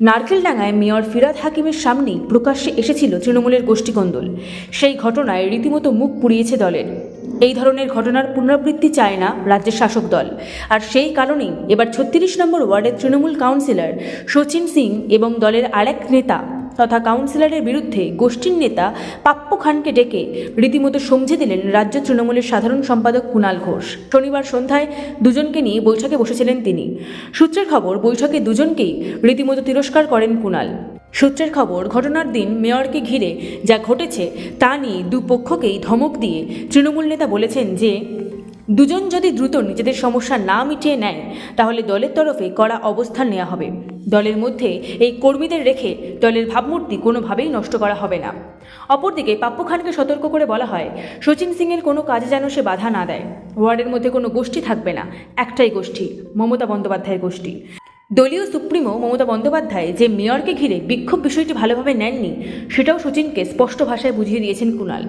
নারকেলডাঙ্গায় mayor Firhad হাকিমের সামনেই প্রকাশ্যে এসেছিল তৃণমূলের গোষ্ঠীকন্দল সেই ঘটনায় রীতিমতো মুখ পুড়িয়েছে দলের। এই ধরনের ঘটনার পুনরাবৃত্তি চায় না রাজ্যের শাসক দল। আর সেই কারণেই এবার ছত্রিশ নম্বর ওয়ার্ডের তৃণমূল কাউন্সিলর সচিন সিং এবং দলের আরেক নেতা তথা কাউন্সিলরের বিরুদ্ধে গোষ্ঠীর নেতা পাপ্পু খানকে ডেকে রীতিমতো সমঝে দিলেন রাজ্য তৃণমূলের সাধারণ সম্পাদক কুণাল ঘোষ। শনিবার সন্ধ্যায় দুজনকে নিয়ে বৈঠকে বসেছিলেন তিনি। সূত্রের খবর, বৈঠকে দুজনকেই রীতিমতো তিরস্কার করেন কুণাল সূত্রের খবর, ঘটনার দিন মেয়রকে ঘিরে যা ঘটেছে তা নিয়ে দুপক্ষকেই ধমক দিয়ে তৃণমূল নেতা বলেছেন যে, দুজন যদি দ্রুত নিজেদের সমস্যা না মিটিয়ে নেয়, তাহলে দলের তরফে কড়া অবস্থান নেওয়া হবে। দলের মধ্যে এই কর্মীদের রেখে দলের ভাবমূর্তি কোনোভাবেই নষ্ট করা হবে না। অপরদিকে পাপ্পু খানকে সতর্ক করে বলা হয়, সচিন সিংয়ের কোনো কাজে যেন সে বাধা না দেয়। ওয়ার্ডের মধ্যে কোনো গোষ্ঠী থাকবে না, একটাই গোষ্ঠী, মমতা বন্দ্যোপাধ্যায়ের গোষ্ঠী। দলীয় সুপ্রিমো মমতা বন্দ্যোপাধ্যায় যে মেয়রকে ঘিরে বিক্ষোভ বিষয়টি ভালোভাবে নেননি, সেটাও সচিনকে স্পষ্ট ভাষায় বুঝিয়ে দিয়েছেন কুণাল।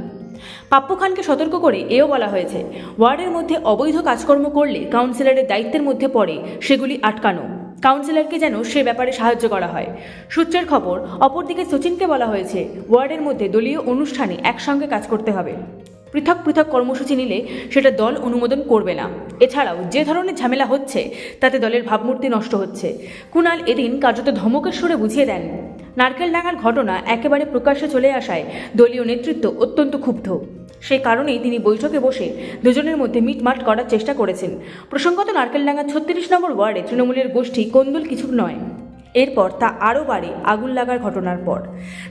পাপ্পু খানকে সতর্ক করে এও বলা হয়েছে, ওয়ার্ডের মধ্যে অবৈধ কাজকর্ম করলে কাউন্সিলরের দায়িত্বের মধ্যে পড়ে সেগুলি আটকানো। কাউন্সিলরকে যেন সে ব্যাপারে সাহায্য করা হয়। সূত্রের খবর, অপরদিকে সচিনকে বলা হয়েছে, ওয়ার্ডের মধ্যে দলীয় অনুষ্ঠানে একসঙ্গে কাজ করতে হবে। পৃথক পৃথক কর্মসূচি নিলে সেটা দল অনুমোদন করবে না। এছাড়াও যে ধরনের ঝামেলা হচ্ছে, তাতে দলের ভাবমূর্তি নষ্ট হচ্ছে। কুণাল এদিন কার্যত ধমকের সুরে বুঝিয়ে দেন নারকেলডাঙ্গার ঘটনা একেবারে প্রকাশ্যে চলে আসায় দলীয় নেতৃত্ব অত্যন্ত ক্ষুব্ধ। সেই কারণেই তিনি বৈঠকে বসে দুজনের মধ্যে মিটমাট করার চেষ্টা করেছেন। প্রসঙ্গত, নারকেলডাঙ্গা ছত্রিশ নম্বর ওয়ার্ডে তৃণমূলের গোষ্ঠী কোন্দল কিছু নয়। এরপর তা আরও বাড়ে আগুন লাগার ঘটনার পর।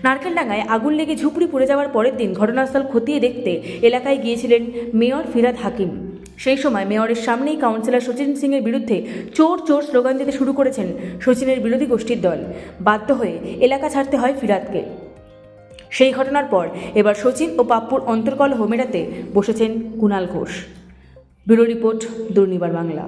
নারকেলডাঙ্গায় আগুন লেগে ঝুপড়ি পড়ে যাওয়ার পরের দিন ঘটনাস্থল খতিয়ে দেখতে এলাকায় গিয়েছিলেন মেয়র ফিরাদ হাকিম। সেই সময় মেয়রের সামনেই কাউন্সিলর সচিন সিংয়ের বিরুদ্ধে চোর চোর স্লোগান দিতে শুরু করেছেন সচিনের বিরোধী গোষ্ঠীর দল। বাধ্য হয়ে এলাকা ছাড়তে হয় ফিরাদকে। সেই ঘটনার পর এবার সচিন ও পাপ্পুর অন্তর্কলহ হোমেরাতে বসেছেন Kunal Ghosh. Bureau report Durnibar Bangla.